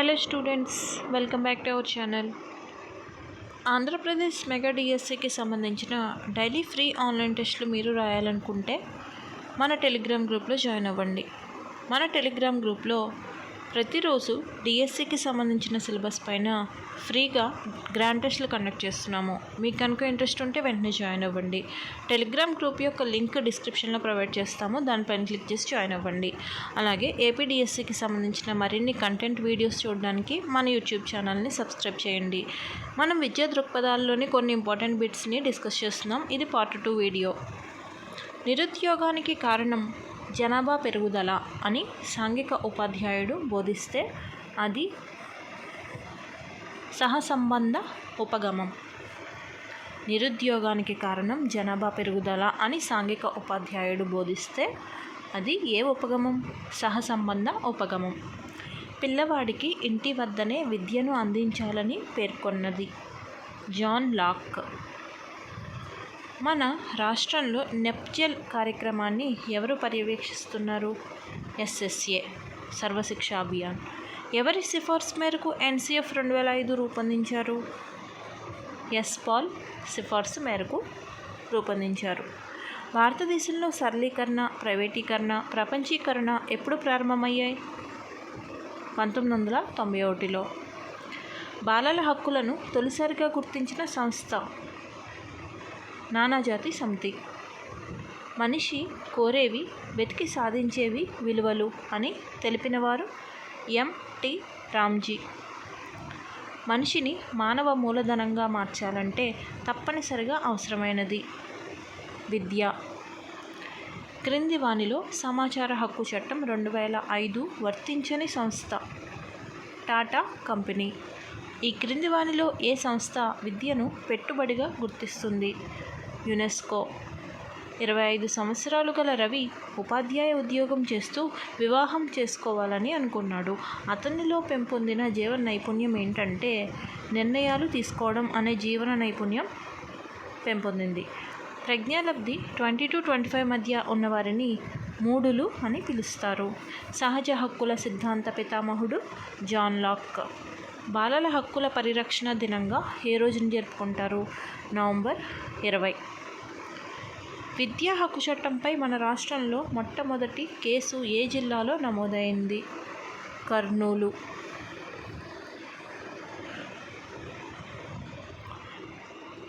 Hello students welcome back to our channel. Andhra Pradesh mega డిఎస్సికి సంబంధించిన daily free online టెస్టులు మీరు రాయాలనుకుంటే మన టెలిగ్రామ్ గ్రూప్లో జాయిన్ అవ్వండి. మన టెలిగ్రామ్ గ్రూప్లో ప్రతిరోజు డిఎస్సికి సంబంధించిన సిలబస్ పైన ఫ్రీగా గ్రాండ్ టెస్ట్లు కండక్ట్ చేస్తున్నాము. మీకు కనుక ఇంట్రెస్ట్ ఉంటే వెంటనే జాయిన్ అవ్వండి. టెలిగ్రామ్ గ్రూప్ యొక్క లింక్ డిస్క్రిప్షన్లో ప్రొవైడ్ చేస్తాము. దానిపైన క్లిక్ చేసి జాయిన్ అవ్వండి. అలాగే ఏపీడిఎస్సికి సంబంధించిన మరిన్ని కంటెంట్ వీడియోస్ చూడడానికి మన యూట్యూబ్ ఛానల్ని సబ్స్క్రైబ్ చేయండి. మనం విద్యా దృక్పథాల్లోని కొన్ని ఇంపార్టెంట్ బిట్స్ని డిస్కస్ చేస్తున్నాం. ఇది పార్ట్ టూ వీడియో. నిరుద్యోగానికి కారణం జనాభా పెరుగుదల అని సాంఘిక ఉపాధ్యాయుడు బోధిస్తే అది సహసంబంధ ఉపగమం. నిరుద్యోగానికి కారణం జనాభా పెరుగుదల అని సాంఘిక ఉపాధ్యాయుడు బోధిస్తే అది ఏ ఉపగమం? సహసంబంధ ఉపగమం. పిల్లవాడికి ఇంటి వద్దనే విద్యను అందించాలని పేర్కొన్నది జాన్ లాక్. మన రాష్ట్రంలో నెప్జెల్ కార్యక్రమాన్ని ఎవరు పర్యవేక్షిస్తున్నారు? ఎస్ఎస్ఏ సర్వశిక్ష అభియాన్. ఎవరి సిఫార్సు మేరకు ఎన్సిఎఫ్ రెండు వేల ఐదు రూపొందించారు? ఎస్ పాల్ సిఫార్సు మేరకు రూపొందించారు. భారతదేశంలో సరళీకరణ ప్రైవేటీకరణ ప్రపంచీకరణ ఎప్పుడు ప్రారంభమయ్యాయి? పంతొమ్మిది వందల తొంభై ఒకటిలో. బాలల హక్కులను తొలిసారిగా గుర్తించిన సంస్థ నానాజాతి సమితి. మనిషి కోరేవి వెతికి సాధించేవి విలువలు అని తెలిపినవారు ఎంటి రామ్జీ. మనిషిని మానవ మూలధనంగా మార్చాలంటే తప్పనిసరిగా అవసరమైనది విద్య. క్రింది వానిలో సమాచార హక్కు చట్టం రెండు వేల ఐదు వర్తించని సంస్థ టాటా కంపెనీ. ఈ క్రింది వానిలో ఏ సంస్థ విద్యను పెట్టుబడిగా గుర్తిస్తుంది? యునెస్కో. ఇరవై ఐదు సంవత్సరాలు గల రవి ఉపాధ్యాయ ఉద్యోగం చేస్తూ వివాహం చేసుకోవాలని అనుకున్నాడు. అతనిలో పెంపొందిన జీవన నైపుణ్యం ఏంటంటే నిర్ణయాలు తీసుకోవడం అనే జీవన నైపుణ్యం పెంపొందింది. ప్రజ్ఞాలబ్ధి ట్వంటీ టు ట్వంటీ ఫైవ్ మధ్య ఉన్నవారిని మూడులు అని పిలుస్తారు. సహజ హక్కుల సిద్ధాంత పితామహుడు జాన్ లాక్. బాలల హక్కుల పరిరక్షణ దినంగా ఏ రోజున జరుపుకుంటారు? నవంబర్ ఇరవై. విద్యా హక్కు చట్టంపై మన రాష్ట్రంలో మొట్టమొదటి కేసు ఏ జిల్లాలో నమోదైంది? కర్నూలు.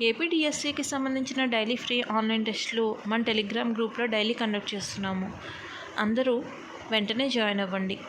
ఏపీడిఎస్సికి సంబంధించిన డైలీ ఫ్రీ ఆన్లైన్ టెస్టులు మన టెలిగ్రామ్ గ్రూప్లో డైలీ కండక్ట్ చేస్తున్నాము. అందరూ వెంటనే జాయిన్ అవ్వండి.